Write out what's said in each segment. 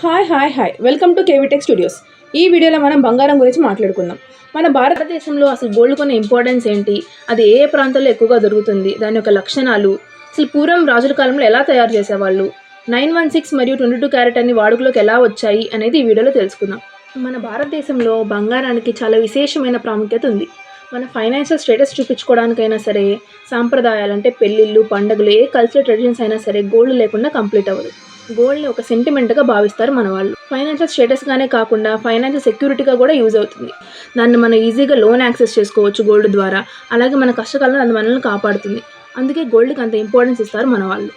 Hi hi hi. Welcome to K V tech studios. ఈ వీడియోలో మనం బంగారం గురించి మాట్లాడుకుందాం. మన భారతదేశంలో అసలు గోల్డ్ కొన్న ఇంపార్టెన్స్ ఏంటి? అది ఏ ఏ ప్రాంతాల్లో ఎక్కువగా దొరుకుతుంది? దాని యొక్క లక్షణాలు? అసలు పూర్వం రాజుల కాలంలో ఎలా తయారు చేసేవాళ్ళు? నైన్ వన్ సిక్స్ మరియు ట్వంటీ టూ క్యారెట్ అన్ని వాడుకలోకి ఎలా వచ్చాయి అనేది ఈ వీడియోలో తెలుసుకుందాం. మన భారతదేశంలో బంగారానికి చాలా విశేషమైన ప్రాముఖ్యత ఉంది. మన ఫైనాన్షియల్ స్టేటస్ చూపించుకోవడానికైనా సరే సాంప్రదాయాలు అంటే పెళ్ళిళ్ళు పండుగలు ఏ కల్చరల్ ట్రెడిషన్స్ అయినా సరే గోల్డ్ లేకుండా కంప్లీట్ అవ్వదు. గోల్డ్ని ఒక సెంటిమెంట్గా భావిస్తారు మన వాళ్ళు ఫైనాన్షియల్ స్టేటస్గానే కాకుండా ఫైనాన్షియల్ సెక్యూరిటీగా కూడా యూజ్ అవుతుంది. దాన్ని మనం ఈజీగా లోన్ యాక్సెస్ చేసుకోవచ్చు గోల్డ్ ద్వారా. అలాగే మన కష్టకాలంలో అది మనల్ని కాపాడుతుంది. అందుకే గోల్డ్కి అంత ఇంపార్టెన్స్ ఇస్తారు మన వాళ్ళు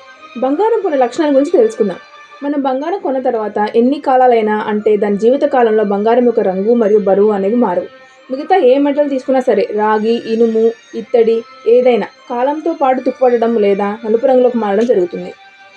బంగారం కొన్ని లక్షణాల గురించి తెలుసుకుందాం. మనం బంగారం కొన్న తర్వాత ఎన్ని కాలాలైనా అంటే దాని జీవిత కాలంలో బంగారం యొక్క రంగు మరియు బరువు అనేవి మారవు. మిగతా ఏ మెటల్ తీసుకున్నా సరే రాగి ఇనుము ఇత్తడి ఏదైనా కాలంతో పాటు తుప్పడడం లేదా నలుపు రంగులోకి మారడం జరుగుతుంది.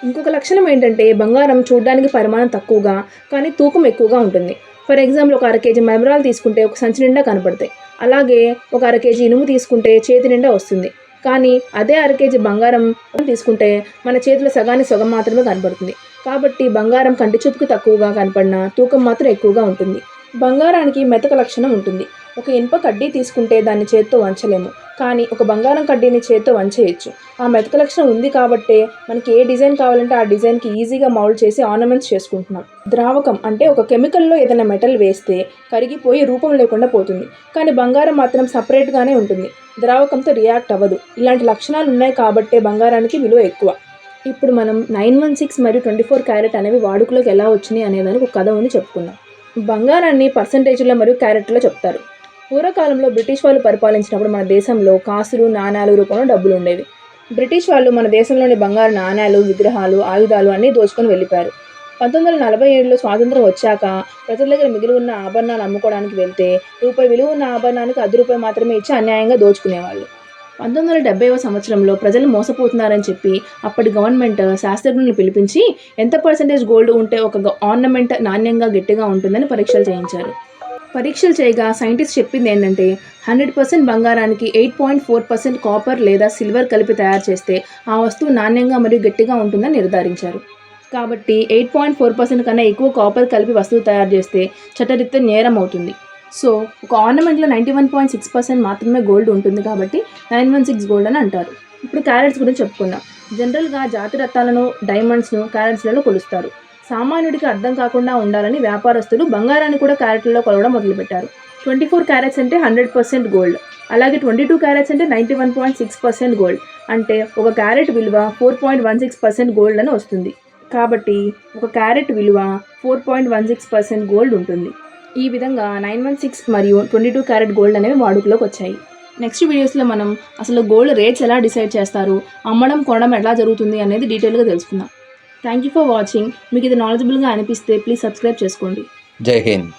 ఇంకొక లక్షణం ఏంటంటే బంగారం చూడడానికి పరిమాణం తక్కువగా కానీ తూకం ఎక్కువగా ఉంటుంది. ఫర్ ఎగ్జాంపుల్ ఒక అర కేజీ మెమరాలు తీసుకుంటే ఒక సంచి నిండా కనపడతాయి. అలాగే ఒక అర కేజీ ఇనుము తీసుకుంటే చేతి నిండా వస్తుంది. కానీ అదే అర కేజీ బంగారం తీసుకుంటే మన చేతిలో సగానికి సగం మాత్రమే కనపడుతుంది. కాబట్టి బంగారం కంటి చూపుకి తక్కువగా కనపడినా తూకం మాత్రం ఎక్కువగా ఉంటుంది. బంగారానికి మెతక లక్షణం ఉంటుంది. ఒక ఇనుప కడ్డీ తీసుకుంటే దాన్ని చేత్తో వంచలేము. కానీ ఒక బంగారం కడ్డీని చేత్తో వంచేయచ్చు. ఆ మెతక లక్షణం ఉంది కాబట్టే మనకి ఏ డిజైన్ కావాలంటే ఆ డిజైన్కి ఈజీగా మౌల్డ్ చేసి ఆర్నమెంట్స్ చేసుకుంటున్నాం. ద్రావకం అంటే ఒక కెమికల్లో ఏదైనా మెటల్ వేస్తే కరిగిపోయి రూపం లేకుండా పోతుంది. కానీ బంగారం మాత్రం సపరేట్గానే ఉంటుంది. ద్రావకంతో రియాక్ట్ అవ్వదు. ఇలాంటి లక్షణాలు ఉన్నాయి కాబట్టే బంగారానికి విలువ ఎక్కువ. ఇప్పుడు మనం నైన్ వన్ సిక్స్ మరియు ట్వంటీ ఫోర్ క్యారెట్ అనేవి వాడుకలోకి ఎలా వచ్చినాయి అనేదానికి ఒక కథ ఉంది చెప్పుకుందాం. బంగారాన్ని పర్సంటేజ్లో మరియు క్యారెట్లో చెప్తారు. పూర్వకాలంలో బ్రిటిష్ వాళ్ళు పరిపాలించినప్పుడు మన దేశంలో కాసులు నాణాలు రూపంలో డబ్బులు ఉండేవి. బ్రిటిష్ వాళ్ళు మన దేశంలోని బంగారు నాణాలు విగ్రహాలు ఆయుధాలు అన్నీ దోచుకొని వెళ్ళిపోయారు. పంతొమ్మిది వందల నలభై ఏడులో స్వాతంత్రం వచ్చాక ప్రజల దగ్గర మిగిలి ఉన్న ఆభరణాలు అమ్ముకోవడానికి వెళ్తే రూపాయి విలువ ఉన్న ఆభరణానికి అర్ధ రూపాయి మాత్రమే ఇచ్చి అన్యాయంగా దోచుకునేవాళ్ళు. పంతొమ్మిది వందల డెబ్బైవ సంవత్సరంలో ప్రజలు మోసపోతున్నారని చెప్పి అప్పటి గవర్నమెంట్ శాస్త్రజ్ఞులను పిలిపించి ఎంత పర్సెంటేజ్ గోల్డ్ ఉంటే ఒక ఆర్నమెంట్ నాణ్యంగా గట్టిగా ఉంటుందని పరీక్షలు చేయించారు. పరీక్షలు చేయగా సైంటిస్ట్ చెప్పింది ఏంటంటే హండ్రెడ్ పర్సెంట్ బంగారానికి eight point four percent copper లేదా సిల్వర్ కలిపి తయారు చేస్తే ఆ వస్తువు నాణ్యంగా మరియు గట్టిగా ఉంటుందని నిర్ధారించారు. కాబట్టి ఎయిట్ పాయింట్ ఫోర్ పర్సెంట్ కన్నా ఎక్కువ కాపర్ కలిపి వస్తువు తయారు చేస్తే చట్టరీత్యా నేరం అవుతుంది. సో ఒక ఆర్నమెంట్లో ninety one point six percent మాత్రమే గోల్డ్ ఉంటుంది కాబట్టి నైన్ వన్ సిక్స్ గోల్డ్ అని అంటారు. ఇప్పుడు క్యారెట్స్ గురించి చెప్పుకుందాం. జనరల్గా జాతి రత్నాలను డైమండ్స్ను క్యారెట్స్లలో కొలుస్తారు. సామాన్యుడికి అర్థం కాకుండా ఉండాలని వ్యాపారస్తులు బంగారాన్ని కూడా క్యారెట్లలో కొలవడం మొదలుపెట్టారు. ట్వంటీ ఫోర్ క్యారెట్స్ అంటే హండ్రెడ్ పర్సెంట్ గోల్డ్. అలాగే ట్వంటీ టూ క్యారెట్స్ అంటే ninety one point six percent gold. అంటే ఒక క్యారెట్ విలువ four point one six percent gold అని వస్తుంది. కాబట్టి ఒక క్యారెట్ విలువ four point one six percent gold ఉంటుంది. ఈ విధంగా నైన్ వన్ సిక్స్ మరియు ట్వంటీ టూ క్యారెట్ గోల్డ్ అనేవి వాడుకలోకి వచ్చాయి. నెక్స్ట్ వీడియోస్లో మనం అసలు గోల్డ్ రేట్స్ ఎలా డిసైడ్ చేస్తారు అమ్మడం కొనడం ఎలా జరుగుతుంది అనేది డీటెయిల్గా తెలుసుకుందాం. థ్యాంక్ యూ ఫర్ వాచింగ్ మీకు ఇది నాలెడ్జబుల్గా అనిపిస్తే ప్లీజ్ సబ్స్క్రైబ్ చేసుకోండి. జై హింద్.